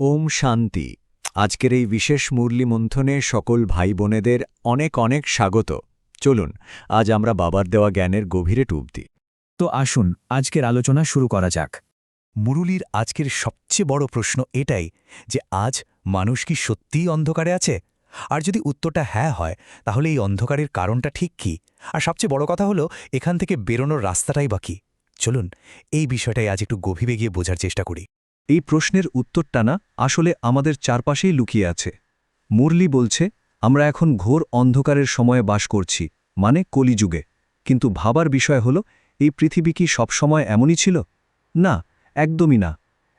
ওম শান্তি। আজকের এই বিশেষ মুরলি মন্থনে সকল ভাই বোনেদের অনেক অনেক স্বাগত। চলুন, আজ আমরা বাবার দেওয়া জ্ঞানের গভীরে টুব দিই। তো আসুন, আজকের আলোচনা শুরু করা যাক। মুরুলির আজকের সবচেয়ে বড় প্রশ্ন এটাই যে আজ মানুষ কি সত্যিই অন্ধকারে আছে? আর যদি উত্তরটা হ্যাঁ হয়, তাহলে এই অন্ধকারের কারণটা ঠিক কি? আর সবচেয়ে বড় কথা হলো, এখান থেকে বেরোনোর রাস্তাটাই বাকি চলুন, এই বিষয়টাই আজ একটু গভীরে গিয়ে বোঝার চেষ্টা করি। এই প্রশ্নের উত্তরটা না আসলে আমাদের চারপাশেই লুকিয়ে আছে। মুরলি বলছে, আমরা এখন ঘোর অন্ধকারের সময়ে বাস করছি মানে কলিযুগে। কিন্তু ভাবার বিষয় হল, এই পৃথিবী কি সবসময় এমনই ছিল? না, একদমই না।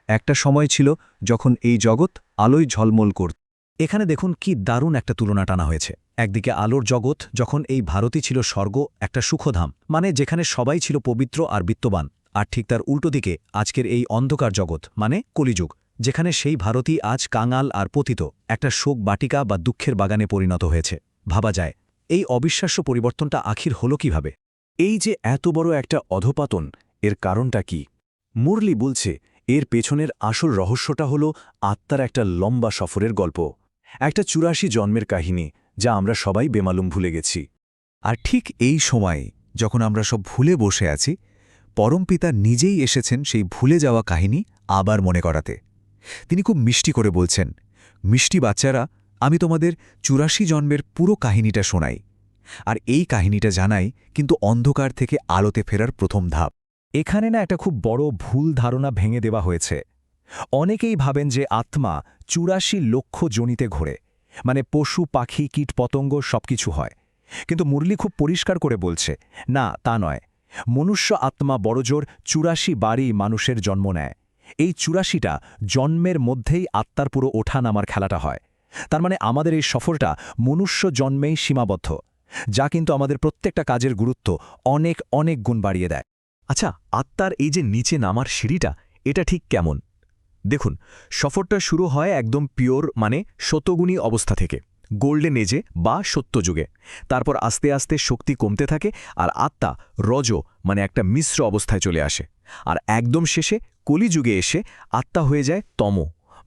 একটা সময় ছিল যখন এই জগৎ আলোয় ঝলমল করত। এখানে দেখুন কি দারুণ একটা তুলনা টানা হয়েছে। একদিকে আলোর জগৎ যখন এই ভারতই ছিল স্বর্গ, একটা সুখধাম মানে যেখানে সবাই ছিল পবিত্র আর বিত্তবান। আর ঠিক তার উল্টো দিকে আজকের এই অন্ধকার জগৎ মানে কলিযুগ, যেখানে সেই ভারতই আজ কাঙাল আর পতিত, একটা শোক বাটিকা বা দুঃখের বাগানে পরিণত হয়েছে। ভাবা যায়, এই অবিশ্বাস্য পরিবর্তনটা আখির হল কীভাবে? এই যে এত বড় একটা অধপাতন, এর কারণটা কি? মুরলি বলছে, এর পেছনের আসল রহস্যটা হল আত্মার একটা লম্বা সফরের গল্প, একটা চুরাশি জন্মের কাহিনী, যা আমরা সবাই বেমালুম ভুলে গেছি। আর ঠিক এই সময়ে, যখন আমরা সব ভুলে বসে আছি পরমপিতা নিজেই এসেছেন সেই ভুলে যাওয়া কাহিনী আবার মনে করাতে। তিনি খুব মিষ্টি করে বলছেন, মিষ্টি বাচ্চারা, আমি তোমাদের চুরাশি জন্মের পুরো কাহিনীটা শোনাই। আর এই কাহিনীটা জানাই কিন্তু অন্ধকার থেকে আলোতে ফেরার প্রথম ধাপ। এখানে না একটা খুব বড় ভুল ধারণা ভেঙে দেওয়া হয়েছে। অনেকেই ভাবেন যে আত্মা চুরাশি লক্ষ জনিতে ঘোরে মানে পশু, পাখি কীট পতঙ্গ সবকিছু হয়। কিন্তু মুরলি খুব পরিষ্কার করে বলছে, না, তা নয়। মনুষ্য আত্মা বড়জোর চুরাশি বাড়ি মানুষের জন্ম নেয়। এই চুরাশিটা জন্মের মধ্যেই আত্মার পুরো ওঠা নামার খেলাটা হয়। তার মানে আমাদের এই সফরটা মনুষ্য জন্মেই সীমাবদ্ধ, যা কিন্তু আমাদের প্রত্যেকটা কাজের গুরুত্ব অনেক অনেক গুণ বাড়িয়ে দেয়। আচ্ছা আত্মার এই যে নিচে নামার সিঁড়িটা, এটা ঠিক কেমন? দেখুন, সফরটা শুরু হয় একদম পিওর মানে শতগুণী অবস্থা থেকে। গোল্ডেন এজে বা সত্যযুগে তারপর আস্তে আস্তে শক্তি কমতে থাকে আর আত্মা রজ মানে একটা মিশ্র অবস্থায় চলে আসে। আর একদম শেষে কলিযুগে এসে আত্মা হয়ে যায় তম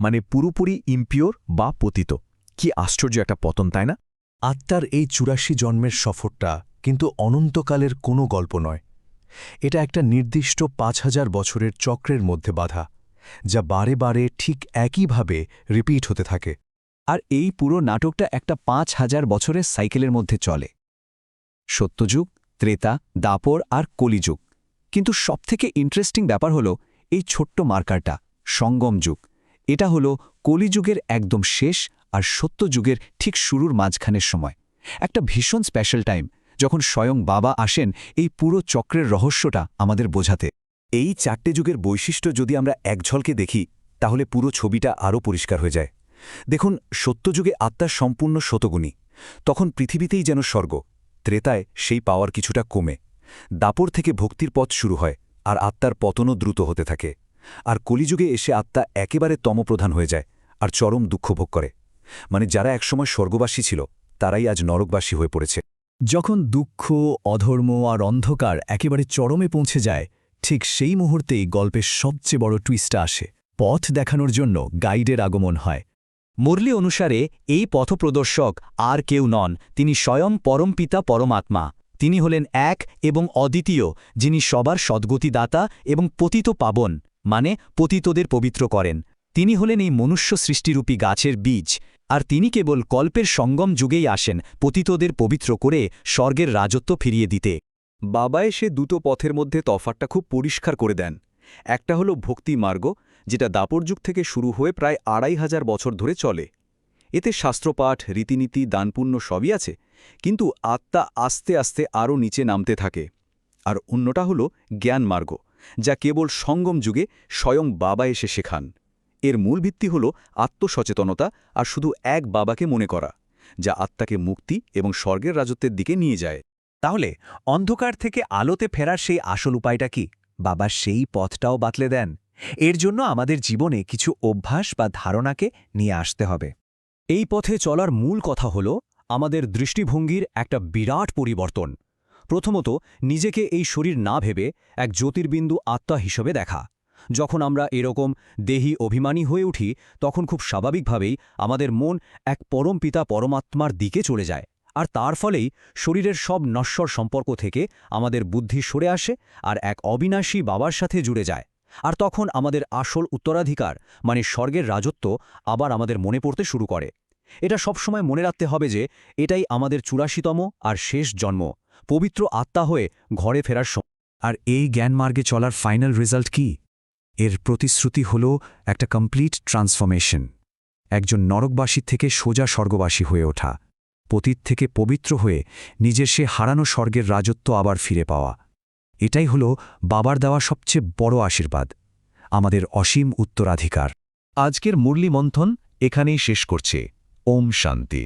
মানে পুরোপুরি ইম্পিওর বা পতিত। কি আশ্চর্য একটা পতন, তাই না? আত্মার এই চুরাশি জন্মের সফরটা কিন্তু অনন্তকালের কোনো গল্প নয়। এটা একটা নির্দিষ্ট পাঁচ হাজার বছরের চক্রের মধ্যে বাধা, যা বারে বারে ঠিক একইভাবে রিপিট হতে থাকে। আর এই পুরো নাটকটা একটা পাঁচ হাজার বছরের সাইকেলের মধ্যে চলে। সত্যযুগ, ত্রেতা, দাপর আর কলিযুগ। কিন্তু সবথেকে ইন্টারেস্টিং ব্যাপার হলো এই ছোট্ট মার্কারটা, সঙ্গম যুগ। এটা হলো কলিযুগের একদম শেষ আর সত্যযুগের ঠিক শুরুর মাঝখানের সময়। একটা ভীষণ স্পেশাল টাইম যখন স্বয়ং বাবা আসেন এই পুরো চক্রের রহস্যটা আমাদের বোঝাতে। এই চারটে যুগের বৈশিষ্ট্য যদি আমরা এক ঝলকে দেখি, তাহলে পুরো ছবিটা আরও পরিষ্কার হয়ে যায়। দেখুন, সত্যযুগে আত্মার সম্পূর্ণ শতগুণী। তখন পৃথিবীতেই যেন স্বর্গ, ত্রেতায় সেই পাওয়ার কিছুটা কমে। দাপর থেকে ভক্তির পথ শুরু হয়, আর আত্মার পতনও দ্রুত হতে থাকে। আর কলিযুগে এসে আত্মা একেবারে তমপ্রধান হয়ে যায়, আর চরম দুঃখ ভোগ করে। মানে যারা একসময় স্বর্গবাসী ছিল, তারাই আজ নরকবাসী হয়ে পড়েছে। যখন দুঃখ, অধর্ম আর অন্ধকার একেবারে চরমে পৌঁছে যায়, ঠিক সেই মুহূর্তেই গল্পের সবচেয়ে বড় টুইস্টটা আসে। পথ দেখানোর জন্য গাইডের আগমন হয়। মুরলি অনুসারে, এই পথপ্রদর্শক আর কেউ নন, তিনি স্বয়ং পরমপিতা পরমাত্মা। তিনি হলেন এক এবং অদ্বিতীয়, যিনি সবার সদ্গতিদাতা এবং পতিত পাবন মানে পতিতদের পবিত্র করেন। তিনি হলেন এই মনুষ্য সৃষ্টিরূপী গাছের বীজ, আর তিনি কেবল কল্পের সঙ্গম যুগেই আসেন, পতিতদের পবিত্র করে স্বর্গের রাজত্ব ফিরিয়ে দিতে। বাবা এসে দুটো পথের মধ্যে তফাতটা খুব পরিষ্কার করে দেন। একটা হলো ভক্তি মার্গ যেটা দাপর যুগ থেকে শুরু হয়ে প্রায় আড়াই হাজার বছর ধরে চলে। এতে শাস্ত্রপাঠ, রীতিনীতি, দানপুণ্য সবই আছে, কিন্তু আত্মা আস্তে আস্তে আরও নিচে নামতে থাকে। আর অন্যটা হল জ্ঞান মার্গ যা কেবল সঙ্গম যুগে স্বয়ং বাবা এসে শেখান। এর মূল ভিত্তি হল আত্মসচেতনতা আর শুধু এক বাবাকে মনে করা, যা আত্মাকে মুক্তি এবং স্বর্গের রাজত্বের দিকে নিয়ে যায়। তাহলে অন্ধকার থেকে আলোতে ফেরার সেই আসল উপায়টা কি? বাবা সেই পথটাও বাতলে দেন। এর জন্য আমাদের জীবনে কিছু অভ্যাস বা ধারণাকে নিয়ে আসতে হবে। এই পথে চলার মূল কথা হল আমাদের দৃষ্টিভঙ্গির একটা বিরাট পরিবর্তন। প্রথমত, নিজেকে এই শরীর না ভেবে এক জ্যোতির্বিন্দু আত্মা হিসেবে দেখা। যখন আমরা এরকম দেহি অভিমানী হয়ে উঠি, তখন খুব স্বাভাবিকভাবেই আমাদের মন এক পরম পিতা পরমাত্মার দিকে চলে যায়। আর তার ফলেই শরীরের সব নশ্বর সম্পর্ক থেকে আমাদের বুদ্ধি সরে আসে আর এক অবিনাশী বাবার সাথে জুড়ে যায়। আর তখন আমাদের আসল উত্তরাধিকার মানে স্বর্গের রাজত্ব, আবার আমাদের মনে পড়তে শুরু করে। এটা সবসময় মনে রাখতে হবে যে, এটাই আমাদের চুরাশিতম আর শেষ জন্ম, পবিত্র আত্মা হয়ে ঘরে ফেরার সময় আর এই জ্ঞানমার্গে চলার ফাইনাল রেজাল্ট কি? এর প্রতিশ্রুতি হল একটা কমপ্লিট ট্রান্সফরমেশন, একজন নরকবাসী থেকে সোজা স্বর্গবাসী হয়ে ওঠা, পতীত থেকে পবিত্র হয়ে নিজের সে হারানো স্বর্গের রাজত্ব আবার ফিরে পাওয়া। এটাই হল বাবার দেওয়া সবচেয়ে বড় আশীর্বাদ, আমাদের অসীম উত্তরাধিকার। আজকের মুরলি মন্থন এখানেই শেষ করছে। ওম শান্তি।